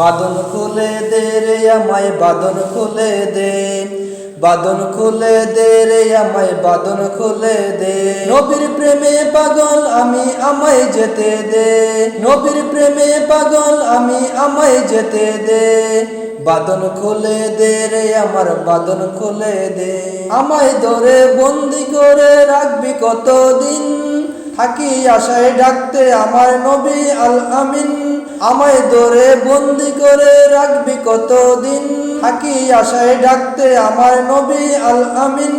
বাদন খুলে দে রে আমায় বাদন খুলে দে। বাদন খুলে দে রে আমায় বাদন খুলে দে। নবীর প্রেমে পাগল আমি আমায় যেতে দে। নবীর প্রেমে পাগল আমি আমায় যেতে দে। বাদন খুলে দে রে আমার বাদন খুলে দে। আমায় ধরে বন্দি করে রাখবি কতদিন? থাকি আশায় ডাকতে আমার নবী আল আমিন। আমায় ধরে বন্দি করে রাখবি কতদিন? থাকি আশায় ডাকতে আমার নবী আল আমিন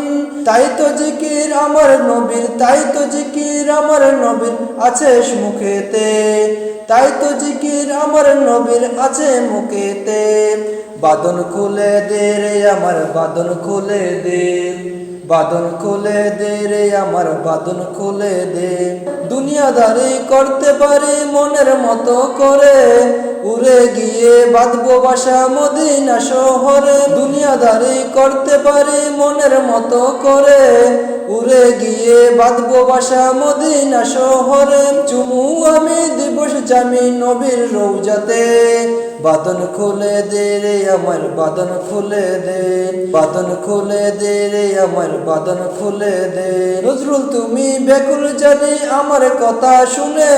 তাই তো জিকির আমার নবীর, তাই তো জিকির আমার নবীর আছে মুখেতে। তাই তো জিকির আমার নবীর আছে মুখেতে। বাদন খুলে দে রে আমার বাদন খুলে দে। বাদন খুলে দে রে আমার বাদন খুলে দে। দুনিয়াদারি করতে পারি, মনের মতো করে। উড়ে গিয়ে বাঁধবো বাসা মদিনা শহরে। দুনিয়াদারি করতে পারি, মনের মতো করে। উড়ে গিয়ে বাঁধবো বাসা মদিনা শহরে। চুমু আমি জামি নবীর রৌজাতে। বাদন খুলে দে রে আমার বাদন খুলে দে। বাদন খুলে দে রে আমার বাদন খুলে দে। নজরুল, তুমি বেকুল জানি আমার কথা শুনে।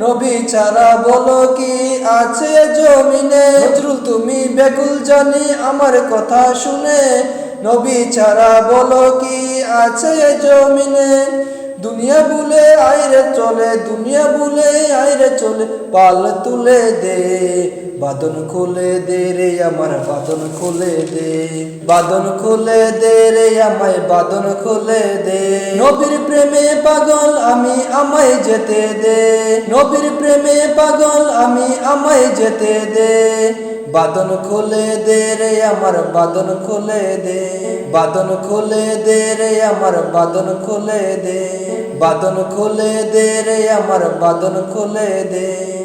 নবী ছাড়া বলো কি আছে জমিনে? নজরুল, তুমি বেকুল জানি আমার কথা শুনে। নবী ছাড়া বলো কি আছে জমিনে? দুনিয়া বুলে আইরে চলে, দুনিয়া বুলে আইরে চলে, পাল তুলে দে বাদন খুলে দে রে আমার বাদন খুলে দে বাদন খুলে দে রে আমায় বাদন খুলে দে। নবীর প্রেমে পাগল আমি আমায় যেতে দে, নবীর প্রেমে পাগল আমি আমায় যেতে দে। বাদন খুলে দে রে আমার বাদন খুলে দে। বাদন খুলে দে রে আমার বাদন খুলে দে। বাদন খুলে দে রে আমার বাদন খুলে দে।